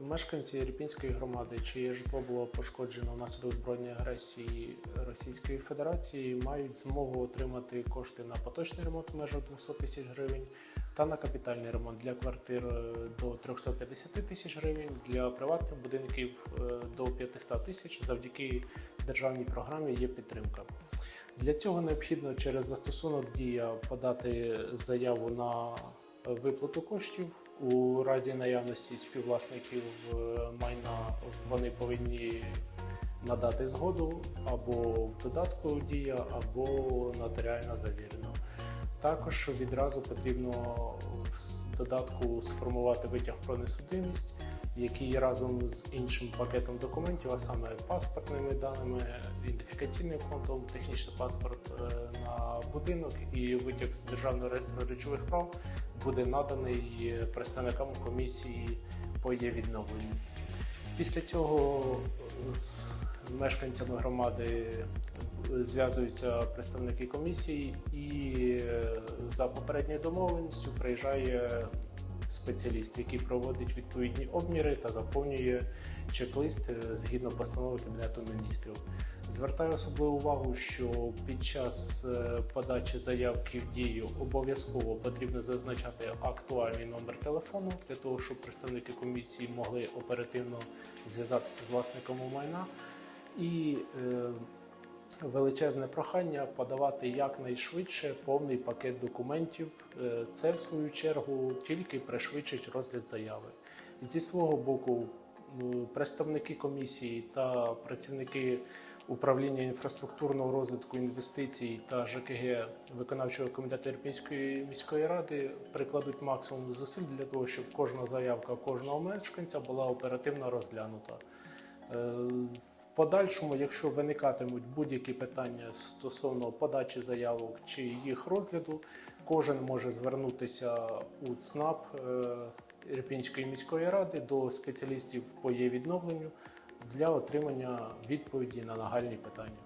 Мешканці Ірпінської громади, чиє житло було пошкоджено внаслідок збройної агресії Російської Федерації, мають змогу отримати кошти на поточний ремонт в межах 200 тисяч гривень та на капітальний ремонт для квартир е, до 350 тисяч гривень, для приватних будинків е, до 500 тисяч. Завдяки державній програмі є підтримка. Для цього необхідно через застосунок дія подати заяву на виплату коштів у разі наявності співвласників е, майна. Вони повинні надати згоду або в додатку дія, або нотаріально завірено. Також відразу потрібно в додатку сформувати витяг про несудимість, який разом з іншим пакетом документів, а саме паспортними даними, ідентифікаційним фондом, технічний паспорт е, на будинок і витяг з державного реєстру речових прав буде наданий представникам комісії по є відновленню. Після цього з мешканцями громади зв'язуються представники комісії, і е, за попередньою домовленістю приїжджає спеціаліст, який проводить відповідні обміри та заповнює чек-лист е, згідно постанови Кабінету міністрів. Звертаю особливу увагу, що під час е, подачі заявки в дію обов'язково потрібно зазначати актуальний номер телефону для того, щоб представники комісії могли оперативно зв'язатися з власником майна. І е, величезне прохання подавати якнайшвидше повний пакет документів. Е, Це, в свою чергу, тільки пришвидшить розгляд заяви. Зі свого боку, представники комісії та працівники управління інфраструктурного розвитку інвестицій та ЖКГ виконавчого комітету Ірпінської міської ради прикладуть максимум зусиль для того, щоб кожна заявка кожного мешканця була оперативно розглянута. Подальшому, якщо виникатимуть будь-які питання стосовно подачі заявок чи їх розгляду, кожен може звернутися у ЦНАП е, Ірпінської міської ради до спеціалістів по є відновленню для отримання відповіді на нагальні питання.